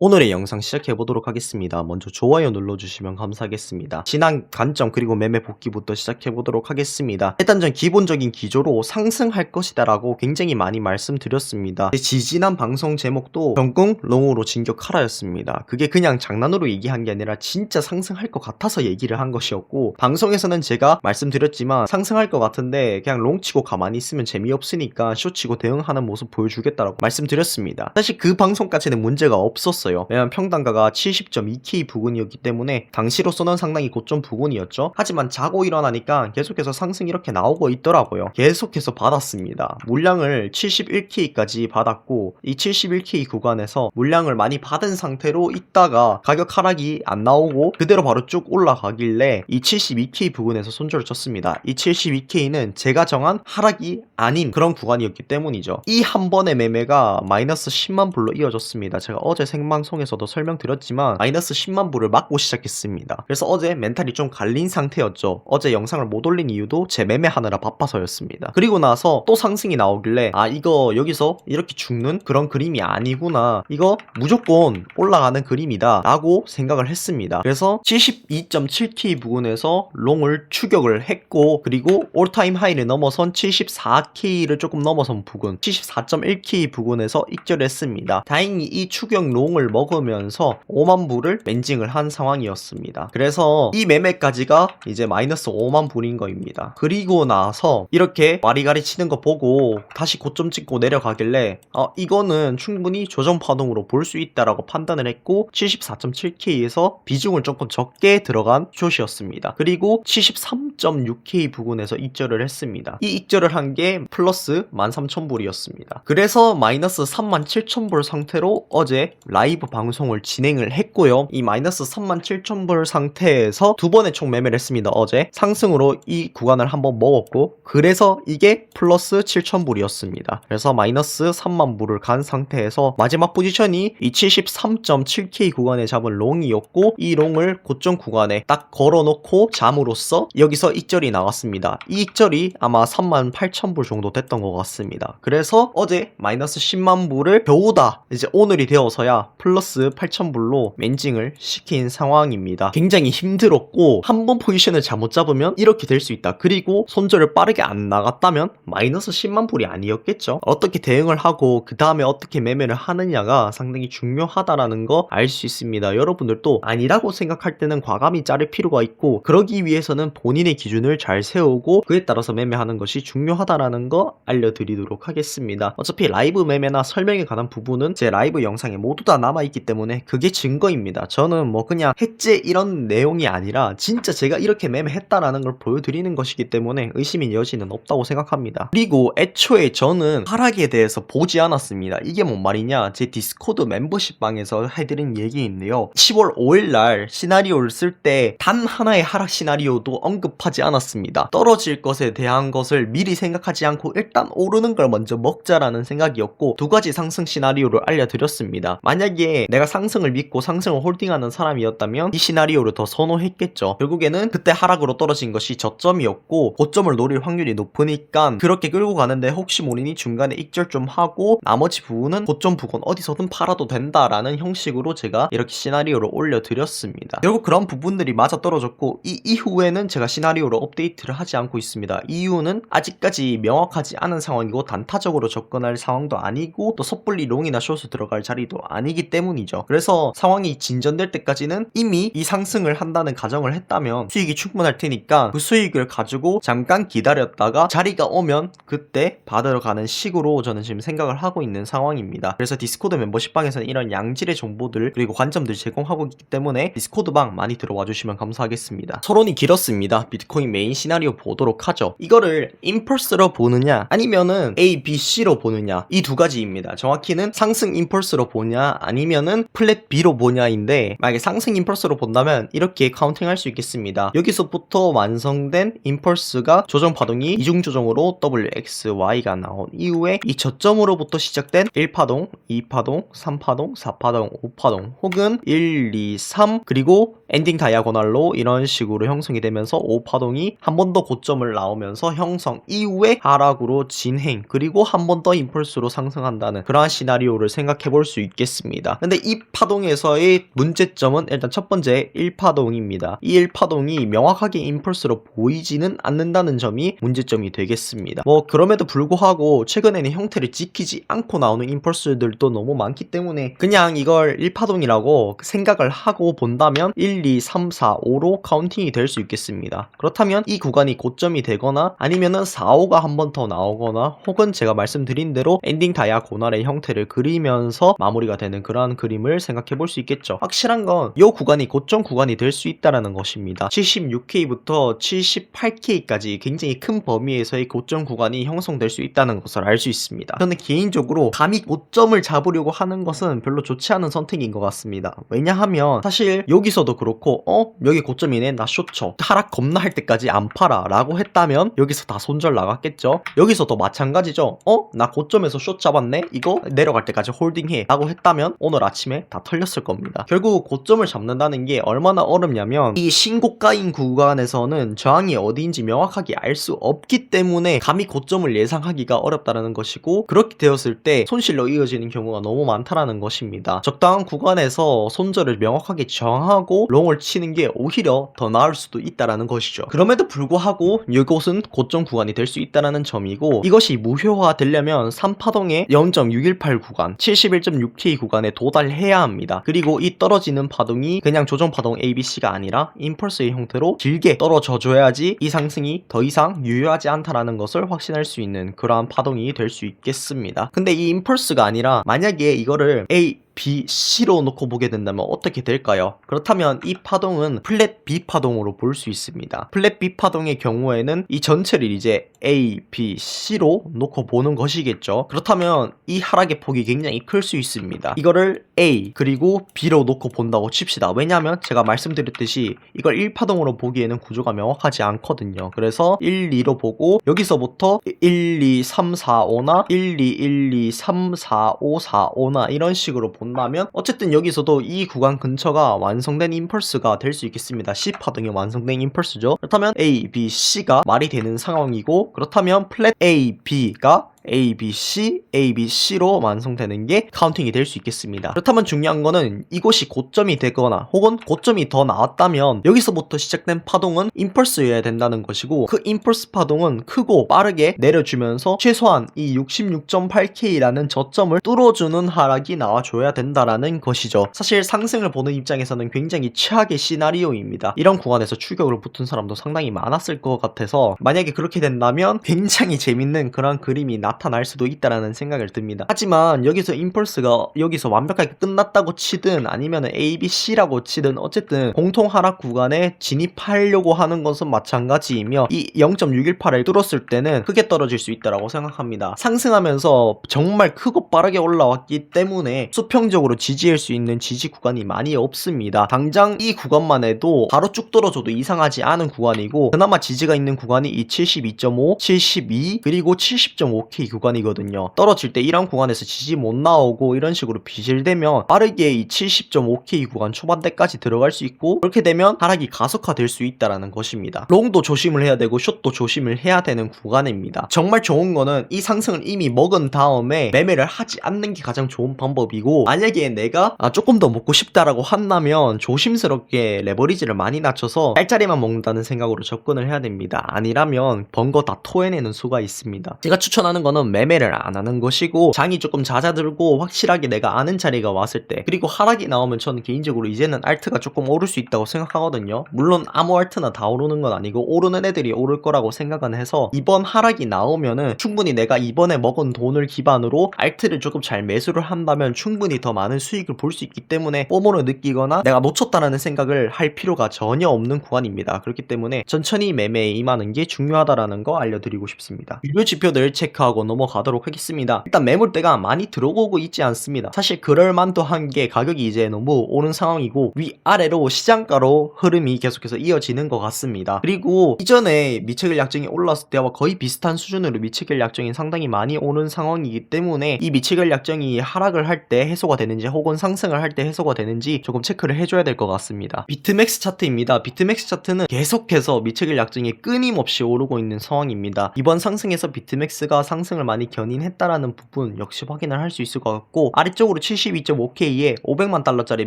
오늘의 영상 시작해 보도록 하겠습니다. 먼저 좋아요 눌러주시면 감사하겠습니다. 신앙 관점 그리고 매매 복귀부터 시작해 보도록 하겠습니다. 일단 전 기본적인 기조로 상승할 것이다 라고 굉장히 많이 말씀드렸습니다. 제 지지난 방송 제목도 전궁 롱으로 진격하라였습니다. 그게 그냥 장난으로 얘기한 게 아니라 진짜 상승할 것 같아서 얘기를 한 것이었고 방송에서는 제가 말씀드렸지만 상승할 것 같은데 그냥 롱 치고 가만히 있으면 재미없으니까 쇼 치고 대응하는 모습 보여주겠다라고 말씀드렸습니다. 사실 그 방송까지는 문제가 없었어요. 왜냐면 평단가가 70.2K 부근이었기 때문에 당시로서는 상당히 고점 부근이었죠. 하지만 자고 일어나니까 계속해서 상승 이렇게 나오고 있더라고요. 계속해서 받았습니다. 물량을 71K까지 받았고 이 71K 구간에서 물량을 많이 받은 상태로 있다가 가격 하락이 안 나오고 그대로 바로 쭉 올라가길래 이 72K 부근에서 손절을 쳤습니다. 이 72K는 제가 정한 하락이 아닌 그런 구간이었기 때문이죠. 이 한 번의 매매가 마이너스 10만 불로 이어졌습니다. 제가 어제 생방 송에서도 설명드렸지만 마이너스 10만 불을 맞고 시작했습니다. 그래서 어제 멘탈이 좀 갈린 상태였죠. 어제 영상을 못 올린 이유도 제 매매하느라 바빠서였습니다. 그리고 나서 또 상승이 나오길래 아 이거 여기서 이렇게 죽는 그런 그림이 아니구나. 이거 무조건 올라가는 그림이다 라고 생각을 했습니다. 그래서 72.7K 부근에서 롱을 추격을 했고 그리고 올타임 하이를 넘어선 74K를 조금 넘어선 부근 74.1K 부근에서 익절했습니다. 다행히 이 추격 롱을 먹으면서 5만 불을 멘징을 한 상황이었습니다. 그래서 이 매매까지가 이제 마이너스 5만 불인 거입니다. 그리고 나서 이렇게 와리가리 치는 거 보고 다시 고점 찍고 내려가길래 어, 이거는 충분히 조정 파동으로 볼 수 있다라고 판단을 했고 74.7K에서 비중을 조금 적게 들어간 숏이었습니다. 그리고 73.6K 부근에서 익절을 했습니다. 이 익절을 한 게 플러스 13,000불이었습니다. 그래서 마이너스 37,000불 상태로 어제 라이 브 방송을 진행을 했고요. 이 마이너스 37,000불 상태에서 두 번의 총 매매를 했습니다. 어제 상승으로 이 구간을 한번 먹었고 그래서 이게 플러스 7,000불이었습니다. 그래서 마이너스 3만 불을 간 상태에서 마지막 포지션이 이 73.7K 구간에 잡은 롱이었고 이 롱을 고점 구간에 딱 걸어놓고 잠으로써 여기서 익절이 나왔습니다. 이 익절이 아마 3만 8천 불 정도 됐던 것 같습니다. 그래서 어제 마이너스 10만 불을 겨우다 이제 오늘이 되어서야 플러스 8천 불로 멘징을 시킨 상황입니다. 굉장히 힘들었고 한 번 포지션을 잘못 잡으면 이렇게 될 수 있다. 그리고 손절을 빠르게 안 나갔다면 마이너스 10만 불이 아니었겠죠. 어떻게 대응을 하고 그 다음에 어떻게 매매를 하느냐가 상당히 중요하다라는 거 알 수 있습니다. 여러분들도 아니라고 생각할 때는 과감히 자를 필요가 있고 그러기 위해서는 본인의 기준을 잘 세우고 그에 따라서 매매하는 것이 중요하다라는 거 알려드리도록 하겠습니다. 어차피 라이브 매매나 설명에 관한 부분은 제 라이브 영상에 모두 다 남아 있기 때문에 그게 증거입니다. 저는 뭐 그냥 해제 이런 내용이 아니라 진짜 제가 이렇게 매매했다라는 걸 보여드리는 것이기 때문에 의심의 여지는 없다고 생각합니다. 그리고 애초에 저는 하락에 대해서 보지 않았습니다. 이게 뭔 말이냐? 제 디스코드 멤버십 방에서 해드린 얘기인데요. 10월 5일날 시나리오를 쓸 때 단 하나의 하락 시나리오도 언급하지 않았습니다. 떨어질 것에 대한 것을 미리 생각하지 않고 일단 오르는 걸 먼저 먹자라는 생각이었고 두 가지 상승 시나리오를 알려드렸습니다. 만약에 내가 상승을 믿고 상승을 홀딩하는 사람이었다면 이 시나리오를 더 선호했겠죠. 결국에는 그때 하락으로 떨어진 것이 저점이었고 고점을 노릴 확률이 높으니까 그렇게 끌고 가는데 혹시 모르니 중간에 익절 좀 하고 나머지 부분은 고점 부근 어디서든 팔아도 된다라는 형식으로 제가 이렇게 시나리오를 올려드렸습니다. 결국 그런 부분들이 맞아 떨어졌고 이 이후에는 제가 시나리오를 업데이트를 하지 않고 있습니다. 이유는 아직까지 명확하지 않은 상황이고 단타적으로 접근할 상황도 아니고 또 섣불리 롱이나 숏을 들어갈 자리도 아니기 때문 이죠. 그래서 상황이 진전될 때까지는 이미 이 상승을 한다는 가정을 했다면 수익이 충분할 테니까 그 수익을 가지고 잠깐 기다렸다가 자리가 오면 그때 받으러 가는 식으로 저는 지금 생각을 하고 있는 상황입니다. 그래서 디스코드 멤버십방에서는 이런 양질의 정보들 그리고 관점들 제공하고 있기 때문에 디스코드방 많이 들어와 주시면 감사하겠습니다. 서론이 길었습니다. 비트코인 메인 시나리오 보도록 하죠. 이거를 임펄스로 보느냐 아니면은 A, B, C로 보느냐 이 두 가지입니다. 정확히는 상승 임펄스로 보냐 아니 면은 플랫 B로 보냐인데 만약에 상승 임펄스로 본다면 이렇게 카운팅할 수 있겠습니다. 여기서부터 완성된 임펄스가 조정 파동이 이중 조정으로 WXY가 나온 이후에 이 저점으로부터 시작된 1파동, 2파동, 3파동, 4파동, 5파동 혹은 1, 2, 3 그리고 엔딩 다이아고날로 이런 식으로 형성이 되면서 5파동이 한 번 더 고점을 나오면서 형성 이후에 하락으로 진행 그리고 한 번 더 임펄스로 상승한다는 그러한 시나리오를 생각해 볼 수 있겠습니다. 있습니다. 근데 이 파동에서의 문제점은 일단 첫 번째 1파동입니다. 이 1파동이 명확하게 임펄스로 보이지는 않는다는 점이 문제점이 되겠습니다. 뭐 그럼에도 불구하고 최근에는 형태를 지키지 않고 나오는 임펄스들도 너무 많기 때문에 그냥 이걸 1파동이라고 생각을 하고 본다면 1, 2, 3, 4, 5로 카운팅이 될 수 있겠습니다. 그렇다면 이 구간이 고점이 되거나 아니면은 4, 5가 한 번 더 나오거나 혹은 제가 말씀드린 대로 엔딩 다이아 고날의 형태를 그리면서 마무리가 되는 그러한 그림을 생각해 볼 수 있겠죠. 확실한 건 이 구간이 고점 구간이 될 수 있다라는 것입니다. 76K부터 78K까지 굉장히 큰 범위에서의 고점 구간이 형성될 수 있다는 것을 알 수 있습니다. 저는 개인적으로 감히 고점을 잡으려고 하는 것은 별로 좋지 않은 선택인 것 같습니다. 왜냐하면 사실 여기서도 그렇고 어 여기 고점이네 나 쇼쳐 하락 겁나 할 때까지 안 팔아 라고 했다면 여기서 다 손절 나갔겠죠. 여기서도 마찬가지죠. 어 나 고점에서 숏 잡았네 이거 내려갈 때까지 홀딩해 라고 했다면 오늘 아침에 다 털렸을 겁니다. 결국 고점을 잡는다는 게 얼마나 어렵냐면 이 신고가인 구간에서는 저항이 어디인지 명확하게 알 수 없기 때문에 감히 고점을 예상하기가 어렵다는 것이고 그렇게 되었을 때 손실로 이어지는 경우가 너무 많다라는 것입니다. 적당한 구간에서 손절을 명확하게 정하고 롱을 치는 게 오히려 더 나을 수도 있다라는 것이죠. 그럼에도 불구하고 이곳은 고점 구간이 될 수 있다라는 점이고 이것이 무효화 되려면 3파동의 0.618 구간, 71.6K 구간에 도달해야 합니다. 그리고 이 떨어지는 파동이 그냥 조정 파동 ABC가 아니라 임펄스의 형태로 길게 떨어져 줘야지 이 상승이 더 이상 유효하지 않다라는 것을 확신할 수 있는 그러한 파동이 될 수 있겠습니다. 근데 이 임펄스가 아니라 만약에 이거를 A B, C로 놓고 보게 된다면 어떻게 될까요? 그렇다면 이 파동은 플랫 B 파동으로 볼 수 있습니다. 플랫 B 파동의 경우에는 이 전체를 이제 A, B, C로 놓고 보는 것이겠죠. 그렇다면 이 하락의 폭이 굉장히 클 수 있습니다. 이거를 A 그리고 B로 놓고 본다고 칩시다. 왜냐하면 제가 말씀드렸듯이 이걸 1파동으로 보기에는 구조가 명확하지 않거든요. 그래서 1, 2로 보고 여기서부터 1, 2, 3, 4, 5나 1, 2, 1, 2, 3, 4, 5, 4, 5나 이런 식으로 본다면 어쨌든 여기서도 이 구간 근처가 완성된 임펄스가 될 수 있겠습니다. C 파동이 완성된 임펄스죠. 그렇다면 A, B, C가 말이 되는 상황이고 그렇다면 플랫 A, B가 A, B, C, A, B, C로 완성되는 게 카운팅이 될 수 있겠습니다. 그렇다면 중요한 거는 이곳이 고점이 되거나 혹은 고점이 더 나왔다면 여기서부터 시작된 파동은 임펄스여야 된다는 것이고 그 임펄스 파동은 크고 빠르게 내려주면서 최소한 이 66.8K라는 저점을 뚫어주는 하락이 나와줘야 된다라는 것이죠. 사실 상승을 보는 입장에서는 굉장히 최악의 시나리오입니다. 이런 구간에서 추격으로 붙은 사람도 상당히 많았을 것 같아서 만약에 그렇게 된다면 굉장히 재밌는 그런 그림이 나 타날 수도 있다라는 생각을 듭니다. 하지만 여기서 임펄스가 여기서 완벽하게 끝났다고 치든 아니면 A, B, C라고 치든 어쨌든 공통 하락 구간에 진입하려고 하는 것은 마찬가지이며 이 0.618을 뚫었을 때는 크게 떨어질 수 있다라고 생각합니다. 상승하면서 정말 크고 빠르게 올라왔기 때문에 수평적으로 지지할 수 있는 지지 구간이 많이 없습니다. 당장 이 구간만 해도 바로 쭉 떨어져도 이상하지 않은 구간이고 그나마 지지가 있는 구간이 이 72.5, 72 그리고 70.5K 구간이거든요. 떨어질 때 이런 구간에서 지지 못 나오고 이런 식으로 비실되면 빠르게 이 70.5K 구간 초반대까지 들어갈 수 있고 그렇게 되면 하락이 가속화될 수 있다라는 것입니다. 롱도 조심을 해야 되고 숏도 조심을 해야 되는 구간입니다. 정말 좋은 거는 이 상승을 이미 먹은 다음에 매매를 하지 않는 게 가장 좋은 방법이고 만약에 내가 아, 조금 더 먹고 싶다라고 한다면 조심스럽게 레버리지를 많이 낮춰서 짤짜리만 먹는다는 생각으로 접근을 해야 됩니다. 아니라면 번 거 다 토해내는 수가 있습니다. 제가 추천하는 거는 매매를 안 하는 것이고 장이 조금 잦아들고 확실하게 내가 아는 자리가 왔을 때 그리고 하락이 나오면 저는 개인적으로 이제는 알트가 조금 오를 수 있다고 생각하거든요. 물론 아무 알트나 다 오르는 건 아니고 오르는 애들이 오를 거라고 생각은 해서 이번 하락이 나오면은 충분히 내가 이번에 먹은 돈을 기반으로 알트를 조금 잘 매수를 한다면 충분히 더 많은 수익을 볼 수 있기 때문에 뽀모를 느끼거나 내가 놓쳤다라는 생각을 할 필요가 전혀 없는 구간입니다. 그렇기 때문에 천천히 매매에 임하는 게 중요하다라는 거 알려드리고 싶습니다. 유료 지표들 체크하고 넘어가도록 하겠습니다. 일단 매물대가 많이 들어오고 있지 않습니다. 사실 그럴만도 한 게 가격이 이제 너무 오른 상황이고 위아래로 시장가로 흐름이 계속해서 이어지는 것 같습니다. 그리고 이전에 미체결 약정이 올랐을 때와 거의 비슷한 수준으로 미체결 약정이 상당히 많이 오는 상황이기 때문에 이 미체결 약정이 하락을 할 때 해소가 되는지 혹은 상승을 할 때 해소가 되는지 조금 체크를 해줘야 될 것 같습니다. 비트맥스 차트입니다. 비트맥스 차트는 계속해서 미체결 약정이 끊임없이 오르고 있는 상황입니다. 이번 상승에서 비트맥스가 상승 상승을 많이 견인했다라는 부분 역시 확인을 할 수 있을 것 같고 아래쪽으로 72.5K에 500만 달러짜리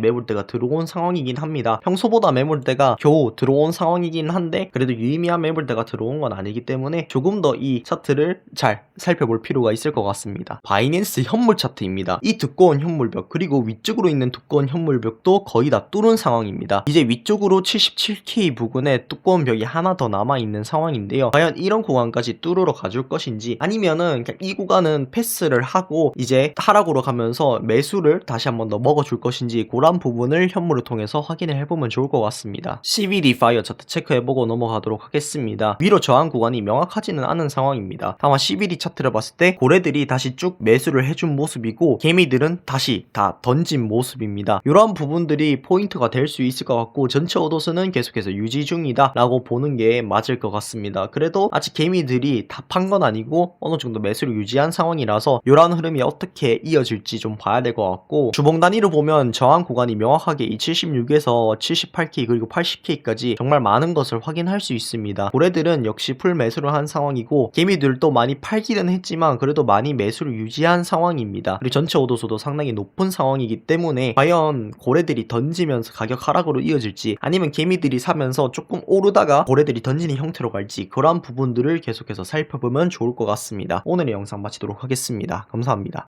매물대가 들어온 상황이긴 합니다. 평소보다 매물대가 겨우 들어온 상황이긴 한데 그래도 유의미한 매물대가 들어온 건 아니기 때문에 조금 더 이 차트를 잘 살펴볼 필요가 있을 것 같습니다. 바이낸스 현물 차트입니다. 이 두꺼운 현물벽 그리고 위쪽으로 있는 두꺼운 현물벽도 거의 다 뚫은 상황입니다. 이제 위쪽으로 77K 부근에 두꺼운 벽이 하나 더 남아 있는 상황인데요. 과연 이런 구간까지 뚫으러 가줄 것인지 아니면은 그냥 이 구간은 패스를 하고 이제 하락으로 가면서 매수를 다시 한번 더 먹어줄 것인지 그런 부분을 현물을 통해서 확인을 해보면 좋을 것 같습니다. CBD 파이어 차트 체크해보고 넘어가도록 하겠습니다. 위로 저항 구간이 명확하지는 않은 상황입니다. 다만 CBD 차트를 봤을 때 고래들이 다시 쭉 매수를 해준 모습이고 개미들은 다시 다 던진 모습입니다. 이러한 부분들이 포인트가 될 수 있을 것 같고 전체 오도수는 계속해서 유지 중이다 라고 보는 게 맞을 것 같습니다. 그래도 아직 개미들이 다 판 건 아니고 어느 정도 매수를 유지한 상황이라서 이러한 흐름이 어떻게 이어질지 좀 봐야 될 것 같고 주봉 단위로 보면 저항 구간이 명확하게 이 76에서 78K 그리고 80K까지 정말 많은 것을 확인할 수 있습니다. 고래들은 역시 풀 매수를 한 상황이고 개미들도 많이 팔기는 했지만 그래도 많이 매수를 유지한 상황입니다. 그리고 전체 오도수도 상당히 높은 상황이기 때문에 과연 고래들이 던지면서 가격 하락으로 이어질지 아니면 개미들이 사면서 조금 오르다가 고래들이 던지는 형태로 갈지 그러한 부분들을 계속해서 살펴보면 좋을 것 같습니다. 오늘의 영상 마치도록 하겠습니다. 감사합니다.